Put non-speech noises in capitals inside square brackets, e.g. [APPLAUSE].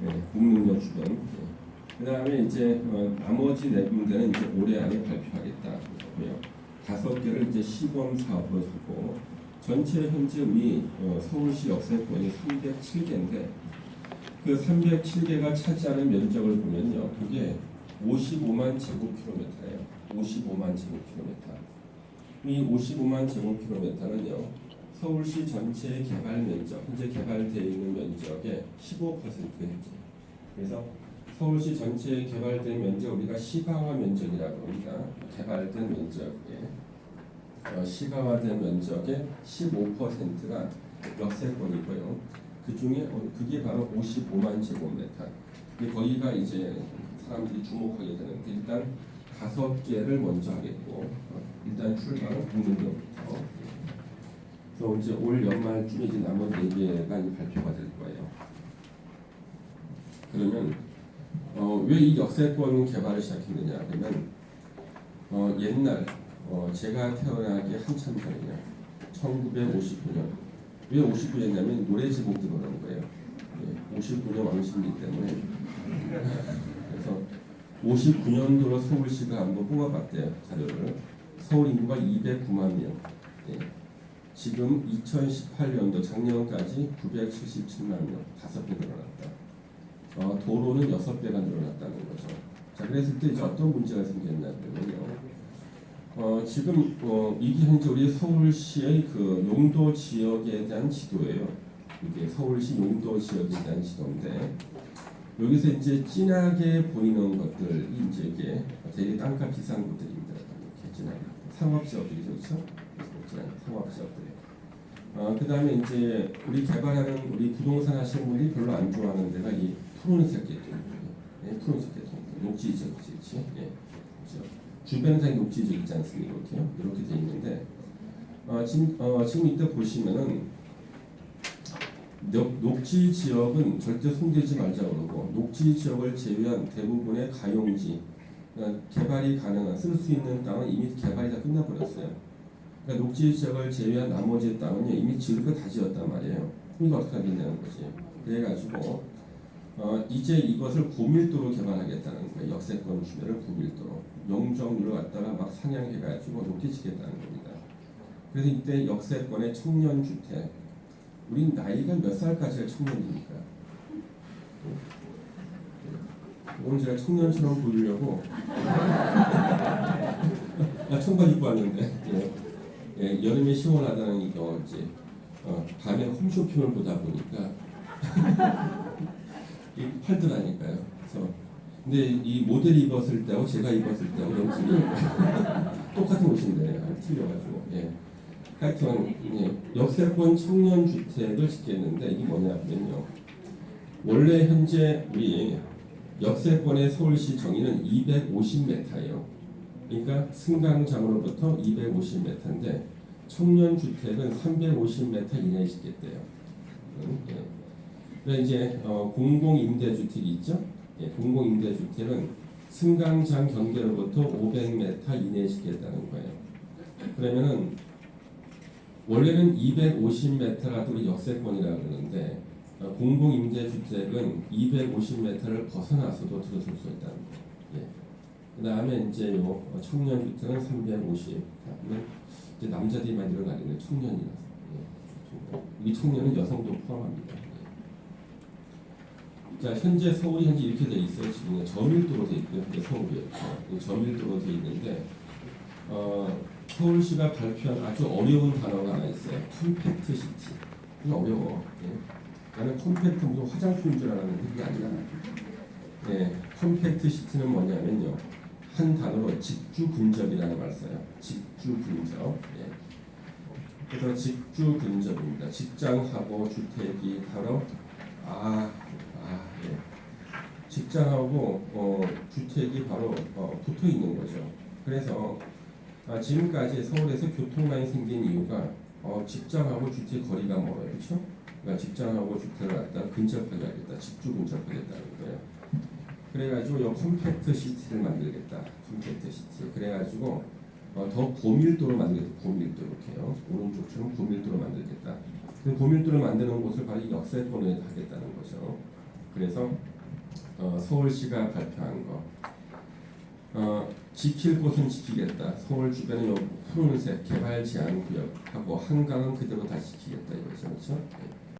네, 북능력 주변. 네. 그 다음에 이제 어, 나머지 네 군데는 이제 올해 안에 발표하겠다 고요. 다섯 개를 이제 시범 사업으로 주고 전체 현재 우리 어, 서울시 역세권이 307개인데 그 307개가 차지하는 면적을 보면요, 그게 55만 제곱킬로미터예요. 55만 제곱킬로미터. 이 55만 제곱킬로미터는요, 서울시 전체 개발 면적, 현재 개발되어 있는 면적의 15%인지. 그래서 서울시 전체 개발된 면적 우리가 시가화 면적이라고 합니다. 개발된 면적에 어, 시가화된 면적의 15%가 역세권이고요. 그 중에 어, 그게 바로 55만 제곱미터. 거기가 이제 사람들이 주목하게 되는데 일단 다섯 개를 먼저 하겠고 어, 일단 출발은 국민들부터. 그래서 이제 올 연말쯤에 이제 나머지 네 개가 이제 발표가 될 거예요. 그러면 어, 왜 이 역세권 개발을 시작했느냐 그러면 어, 옛날 어, 제가 태어나기 한참 전이냐 1959년. 왜 59년이냐면 노래 제목이 그러는 거예요. 예, 59년 왕십리 때문에. 그래서 59년도로 서울시가 한번 뽑아봤대요 자료를. 서울 인구가 209만 명. 예, 지금 2018년도 작년까지 977만 명 다섯 배 늘어났다 어, 도로는 여섯 배가 늘어났다는 거죠. 자, 그랬을 때 이제 어떤 문제가 생겼냐 그러면요. 어, 지금 어, 이게 현재 우리 서울시의 그 용도 지역에 대한 지도예요. 이게 서울시 용도 지역에 대한 지도인데 여기서 이제 진하게 보이는 것들이 이제 이게 되게 땅값 비싼 곳들입니다. 이렇게 진하게 상업지역들이죠, 그렇죠? 진하게 상업지역들. 어, 그 다음에 이제 우리 개발하는 우리 부동산 하시는 분들이 별로 안 좋아하는 데가 이 푸른색 계통, 예, 푸른색 계통, 녹지 지역이지, 그렇지? 예, 그렇죠? 주변에 다 녹지 지역 있지 않습니까? 이렇게요, 이렇게 돼 있는데 어, 지금 어, 지금 이때 보시면은 녹, 녹지 지역은 절대 손대지 말자 그러고 녹지 지역을 제외한 대부분의 가용지 그러니까 개발이 가능한 쓸 수 있는 땅은 이미 개발이 다 끝나버렸어요. 그러니까 녹지 지역을 제외한 나머지 땅은 이미 거다 지었단 말이에요. 이거 어떻게 하겠냐는 거지. 그래가지고 어, 이제 이것을 고밀도로 개발하겠다는 거예요. 역세권 주변을 고밀도로 용적률을 갖다가 막 상향해가지고 높여지겠다는 겁니다. 그래서 이때 역세권의 청년 주택 우리 나이가 몇 살까지가 청년입니까? 오늘 제가 청년처럼 보이려고 나 청바지 입고 왔는데 예. 예, 여름에 시원하다는 이거 이제 어, 밤에 홈쇼핑을 보다 보니까 [LAUGHS] 이 팔더라니까요. 그래서 근데 이 모델이 입었을 때하고 제가 입었을 때하고 틀려요. [LAUGHS] 똑같은 옷인데 아, 틀려가지고 예. 하여튼 예. 역세권 청년 주택을 짓겠는데 이게 뭐냐면요. 원래 현재 우리 역세권의 서울시 정의는 250m예요. 그러니까 승강장으로부터 250m인데 청년 주택은 350m 이내에 짓겠대요. 그래서 이제 어, 공공 임대 주택이 있죠. 예, 공공 임대 주택은 승강장 경계로부터 500m 이내에 짓겠다는 거예요. 그러면은 원래는 250m가 우리 역세권이라 그러는데 어, 공공 임대 주택은 250m를 벗어나서도 들어설 수 있다는 거예요. 예. 그 다음에 이제 요 어, 청년 주택은 350. 그다음에 이제 남자들이 많이 일어나는 청년이라서 예. 이 청년은 여성도 포함합니다. 예. 자 현재 서울이 현재 이렇게 돼 있어요. 지금 저밀도로 돼 있고요. 서울이 이 저밀도로 돼 있는데 어, 서울시가 발표한 아주 어려운 단어가 하나 있어요. 컴팩트 시티. 어려워. 예. 나는 컴팩트 무슨 화장품인 줄 알았는데 그게 아니라 예, 컴팩트 시티는 뭐냐면요. 한 단어로 직주 근접이라는 말 써요. 직주 근접. 예. 그래서 직주 근접입니다. 직장하고 주택이 바로 아, 아, 예. 직장하고 어, 주택이 바로 어, 붙어 있는 거죠. 그래서 아, 지금까지 서울에서 교통난이 생긴 이유가 어, 직장하고 주택 거리가 멀어요, 그렇죠? 그러니까 직장하고 주택을 갖다 근접하게 하겠다, 직주 근접하겠다는 거예요. 그래가지고 이 컴팩트 시티를 만들겠다. 컴팩트 시티. 그래가지고 어, 더 고밀도로 만들겠다. 고밀도 이렇게요. 오른쪽처럼 고밀도로 만들겠다. 그 고밀도를 만드는 곳을 바로 이 역세권에 하겠다는 거죠. 그래서 어, 서울시가 발표한 거 어, 지킬 곳은 지키겠다. 서울 주변의 요 푸른색 개발 제한 구역하고 한강은 그대로 다 지키겠다 이거죠, 그렇죠? 네.